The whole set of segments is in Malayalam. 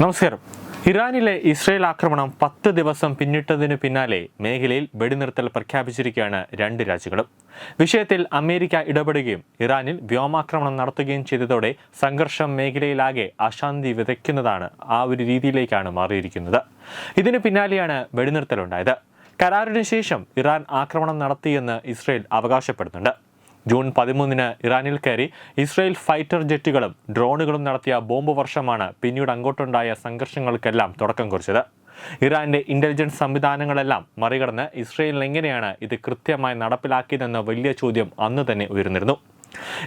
നമസ്കാരം. ഇറാനിലെ ഇസ്രയേൽ ആക്രമണം പത്ത് ദിവസം പിന്നിട്ടതിന് പിന്നാലെ മേഖലയിൽ വെടിനിർത്തൽ പ്രഖ്യാപിച്ചിരിക്കുകയാണ് രണ്ട് രാജ്യങ്ങളും. വിഷയത്തിൽ അമേരിക്ക ഇടപെടുകയും ഇറാനിൽ വ്യോമാക്രമണം നടത്തുകയും ചെയ്തതോടെ സംഘർഷം മേഖലയിലാകെ അശാന്തി വിതയ്ക്കുന്നതാണ് ആ ഒരു രീതിയിലേക്കാണ് മാറിയിരിക്കുന്നത്. ഇതിനു പിന്നാലെയാണ് വെടിനിർത്തലുണ്ടായത്. കരാറിന് ശേഷം ഇറാൻ ആക്രമണം നടത്തിയെന്ന് ഇസ്രയേൽ അവകാശപ്പെടുന്നുണ്ട്. ജൂൺ പതിമൂന്നിന് ഇറാനിൽ കയറി ഇസ്രയേൽ ഫൈറ്റർ ജെറ്റുകളും ഡ്രോണുകളും നടത്തിയ ബോംബ് വർഷമാണ് പിന്നീട് അങ്ങോട്ടുണ്ടായ സംഘർഷങ്ങൾക്കെല്ലാം തുടക്കം കുറിച്ചത്. ഇറാന്റെ ഇന്റലിജൻസ് സംവിധാനങ്ങളെല്ലാം മറികടന്ന് ഇസ്രയേലിൽ എങ്ങനെയാണ് ഇത് കൃത്യമായി നടപ്പിലാക്കിയതെന്ന വലിയ ചോദ്യം അന്ന് തന്നെ ഉയർന്നിരുന്നു.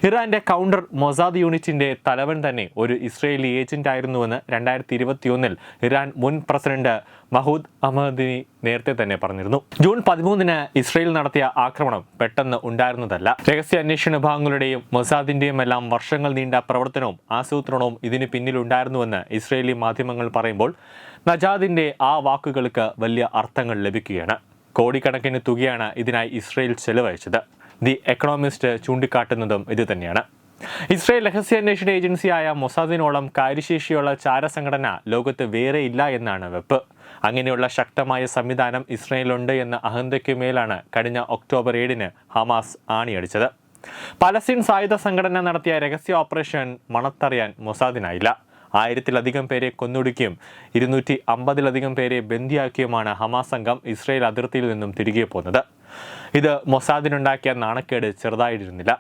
ഇറാന്റെ കൗണ്ടർ മൊസാദ് യൂണിറ്റിന്റെ തലവൻ തന്നെ ഒരു ഇസ്രയേലി ഏജന്റ് ആയിരുന്നുവെന്ന് രണ്ടായിരത്തി ഇരുപത്തിയൊന്നിൽ ഇറാൻ മുൻ പ്രസിഡന്റ് മഹൂദ് അഹമ്മദിനി നേരത്തെ തന്നെ പറഞ്ഞിരുന്നു. ജൂൺ പതിമൂന്നിന് ഇസ്രയേൽ നടത്തിയ ആക്രമണം പെട്ടെന്ന് ഉണ്ടായിരുന്നതല്ല. രഹസ്യ അന്വേഷണ വിഭാഗങ്ങളുടെയും മൊസാദിന്റെയും എല്ലാം വർഷങ്ങൾ നീണ്ട പ്രവർത്തനവും ആസൂത്രണവും ഇതിന് പിന്നിലുണ്ടായിരുന്നുവെന്ന് ഇസ്രയേലി മാധ്യമങ്ങൾ പറയുമ്പോൾ നജാദിന്റെ ആ വാക്കുകൾക്ക് വലിയ അർത്ഥങ്ങൾ ലഭിക്കുകയാണ്. കോടിക്കണക്കിന് തുകയാണ് ഇതിനായി ഇസ്രയേൽ ചെലവഴിച്ചത്. ദി എക്കണോമിസ്റ്റ് ചൂണ്ടിക്കാട്ടുന്നതും ഇതുതന്നെയാണ് ഇസ്രയേൽ രഹസ്യാന്വേഷണ ഏജൻസിയായ മൊസാദിനോളം കാര്യശേഷിയുള്ള ചാരസംഘടന ലോകത്ത് വേറെ ഇല്ല എന്നാണ് വെപ്പ്. അങ്ങനെയുള്ള ശക്തമായ സംവിധാനം ഇസ്രയേലുണ്ട് എന്ന അഹന്തയ്ക്കുമേലാണ് കഴിഞ്ഞ ഒക്ടോബർ ഏഴിന് ഹമാസ് ആണിയടിച്ചത്. പലസ്തീൻ സായുധ സംഘടന നടത്തിയ രഹസ്യ ഓപ്പറേഷൻ മണത്തറിയാൻ മൊസാദിനായില്ല. ആയിരത്തിലധികം പേരെ കൊന്നൊടുക്കിയും ഇരുന്നൂറ്റി അമ്പതിലധികം പേരെ ബന്ദിയാക്കിയുമാണ് ഹമാസ് സംഘം ഇസ്രയേൽ അതിർത്തിയിൽ നിന്നും തിരികെ പോന്നത്. ഇത് മൊസാദിനുണ്ടാക്കിയ നാണക്കേട് ചെറുതായിരുന്നില്ല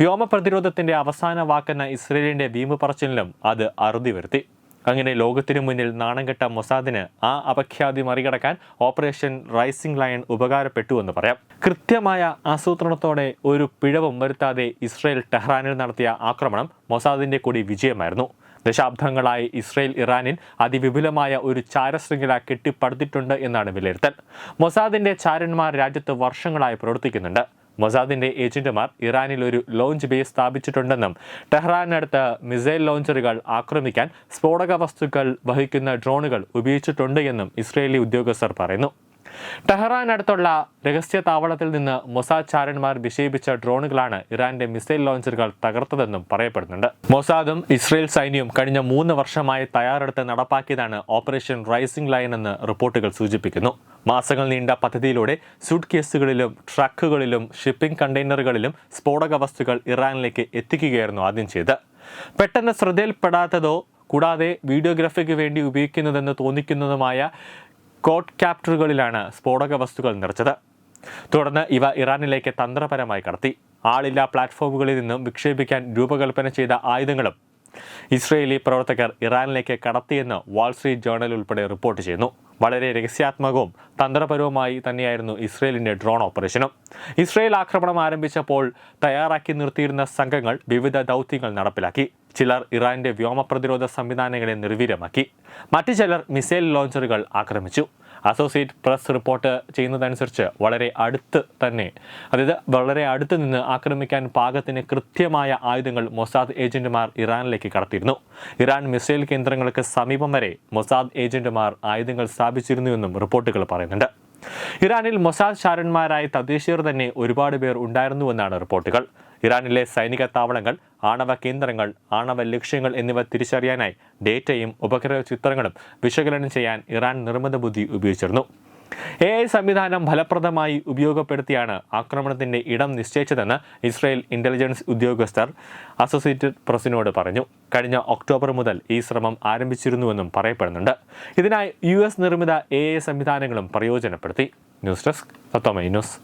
വ്യോമ പ്രതിരോധത്തിന്റെ അവസാന വാക്കെന്ന ഇസ്രയേലിന്റെ വീമ്പ് പറച്ചിലിലും അത് അറുതി വരുത്തി. അങ്ങനെ ലോകത്തിനു മുന്നിൽ നാണം കെട്ട മൊസാദിന് ആ അപഖ്യാതി മറികടക്കാൻ ഓപ്പറേഷൻ റൈസിംഗ് ലയൺ ഉപകാരപ്പെട്ടുവെന്ന് പറയാം. കൃത്യമായ ആസൂത്രണത്തോടെ ഒരു പിഴവും വരുത്താതെ ഇസ്രയേൽ ടെഹ്റാനിൽ നടത്തിയ ആക്രമണം മൊസാദിന്റെ കൂടി വിജയമായിരുന്നു. ദശാബ്ദങ്ങളായി ഇസ്രയേൽ ഇറാനിൽ അതിവിപുലമായ ഒരു ചാരശൃംഖല കെട്ടിപ്പടുത്തിട്ടുണ്ട് എന്നാണ് വിലയിരുത്തൽ. മൊസാദിന്റെ ചാരന്മാർ രാജ്യത്ത് വർഷങ്ങളായി പ്രവർത്തിക്കുന്നുണ്ട്. മൊസാദിന്റെ ഏജന്റുമാർ ഇറാനിൽ ഒരു ലോഞ്ച് ബേസ് സ്ഥാപിച്ചിട്ടുണ്ടെന്നും ടെഹ്റാനടുത്ത് മിസൈൽ ലോഞ്ചറുകൾ ആക്രമിക്കാൻ സ്ഫോടക വസ്തുക്കൾ വഹിക്കുന്ന ഡ്രോണുകൾ ഉപയോഗിച്ചിട്ടുണ്ട് എന്നും ഇസ്രയേലി ഉദ്യോഗസ്ഥർ പറയുന്നു. ടെഹ്റാനടുത്തുള്ള രഹസ്യ താവളത്തിൽ നിന്ന് മൊസാദ് ചാരന്മാർ വിക്ഷേപിച്ച ഡ്രോണുകളാണ് ഇറാന്റെ മിസൈൽ ലോഞ്ചറുകൾ തകർത്തതെന്നും പറയപ്പെടുന്നുണ്ട്. മൊസാദും ഇസ്രയേൽ സൈന്യവും കഴിഞ്ഞ മൂന്ന് വർഷമായി തയ്യാറെടുത്ത് നടപ്പാക്കിയതാണ് ഓപ്പറേഷൻ റൈസിംഗ് ലൈൻ എന്ന് റിപ്പോർട്ടുകൾ സൂചിപ്പിക്കുന്നു. മാസങ്ങൾ നീണ്ട പദ്ധതിയിലൂടെ സൂട്ട് കേസുകളിലും ട്രക്കുകളിലും ഷിപ്പിംഗ് കണ്ടെയ്നറുകളിലും സ്ഫോടക വസ്തുക്കൾ ഇറാനിലേക്ക് എത്തിക്കുകയായിരുന്നു ആദ്യം ചെയ്ത് പെട്ടെന്ന് ശ്രദ്ധയിൽപ്പെടാത്തതോ കൂടാതെ വീഡിയോഗ്രാഫിക്ക് വേണ്ടി ഉപയോഗിക്കുന്നതെന്ന് തോന്നിക്കുന്നതുമായ കോട്ട് ക്യാപ്റ്ററുകളിലാണ് സ്ഫോടക വസ്തുക്കൾ നിറച്ചത്. തുടർന്ന് ഇവ ഇറാനിലേക്ക് തന്ത്രപരമായി കടത്തി. ആളില്ലാ പ്ലാറ്റ്ഫോമുകളിൽ നിന്നും വിക്ഷേപിക്കാൻ രൂപകൽപ്പന ചെയ്ത ആയുധങ്ങളും ഇസ്രയേലി പ്രവർത്തകർ ഇറാനിലേക്ക് കടത്തിയെന്ന് വാൾസ്ട്രീറ്റ് ജേർണൽ ഉൾപ്പെടെ റിപ്പോർട്ട് ചെയ്യുന്നു. വളരെ രഹസ്യാത്മകവും തന്ത്രപരവുമായി തന്നെയായിരുന്നു ഇസ്രയേലിന്റെ ഡ്രോൺ ഓപ്പറേഷനും. ഇസ്രയേൽ ആക്രമണം ആരംഭിച്ചപ്പോൾ തയ്യാറാക്കി നിർത്തിയിരുന്ന സംഘങ്ങൾ വിവിധ ദൗത്യങ്ങൾ നടപ്പിലാക്കി. ചിലർ ഇറാന്റെ വ്യോമ പ്രതിരോധ സംവിധാനങ്ങളെ നിർവീര്യമാക്കി. മറ്റു ചിലർ മിസൈൽ ലോഞ്ചറുകൾ ആക്രമിച്ചു. അസോസിയേറ്റ് പ്രസ് റിപ്പോർട്ട് ചെയ്യുന്നതനുസരിച്ച് വളരെ അടുത്ത് തന്നെ അതായത് വളരെ അടുത്ത് നിന്ന് ആക്രമിക്കാൻ പാകത്തിന് കൃത്യമായ ആയുധങ്ങൾ മൊസാദ് ഏജന്റുമാർ ഇറാനിലേക്ക് കടത്തിയിരുന്നു. ഇറാൻ മിസൈൽ കേന്ദ്രങ്ങൾക്ക് സമീപം വരെ മൊസാദ് ഏജന്റുമാർ ആയുധങ്ങൾ സ്ഥാപിച്ചിരുന്നുവെന്നും റിപ്പോർട്ടുകൾ പറയുന്നുണ്ട്. ഇറാനിൽ മൊസാദ് ചാരന്മാരായ തദ്ദേശീയർ തന്നെ ഒരുപാട് പേർ ഉണ്ടായിരുന്നുവെന്നാണ് റിപ്പോർട്ടുകൾ. ഇറാനിലെ സൈനിക താവളങ്ങൾ ആണവ കേന്ദ്രങ്ങൾ ആണവ ലക്ഷ്യങ്ങൾ എന്നിവ തിരിച്ചറിയാനായി ഡേറ്റയും ഉപഗ്രഹ ചിത്രങ്ങളും വിശകലനം ചെയ്യാൻ ഇറാൻ നിർമ്മിത ബുദ്ധി ഉപയോഗിച്ചിരുന്നു. എ ഐ സംവിധാനം ഫലപ്രദമായി ഉപയോഗപ്പെടുത്തിയാണ് ആക്രമണത്തിന്റെ ഇടം നിശ്ചയിച്ചതെന്ന് ഇസ്രായേൽ ഇന്റലിജൻസ് ഉദ്യോഗസ്ഥർ അസോസിയേറ്റഡ് പ്രസിനോട് പറഞ്ഞു. കഴിഞ്ഞ ഒക്ടോബർ മുതൽ ഈ ശ്രമം ആരംഭിച്ചിരുന്നുവെന്നും പറയപ്പെടുന്നുണ്ട്. ഇതിനായി യു എസ് നിർമ്മിത എ ഐ സംവിധാനങ്ങളും പ്രയോജനപ്പെടുത്തി. News desk Tatwamayi news.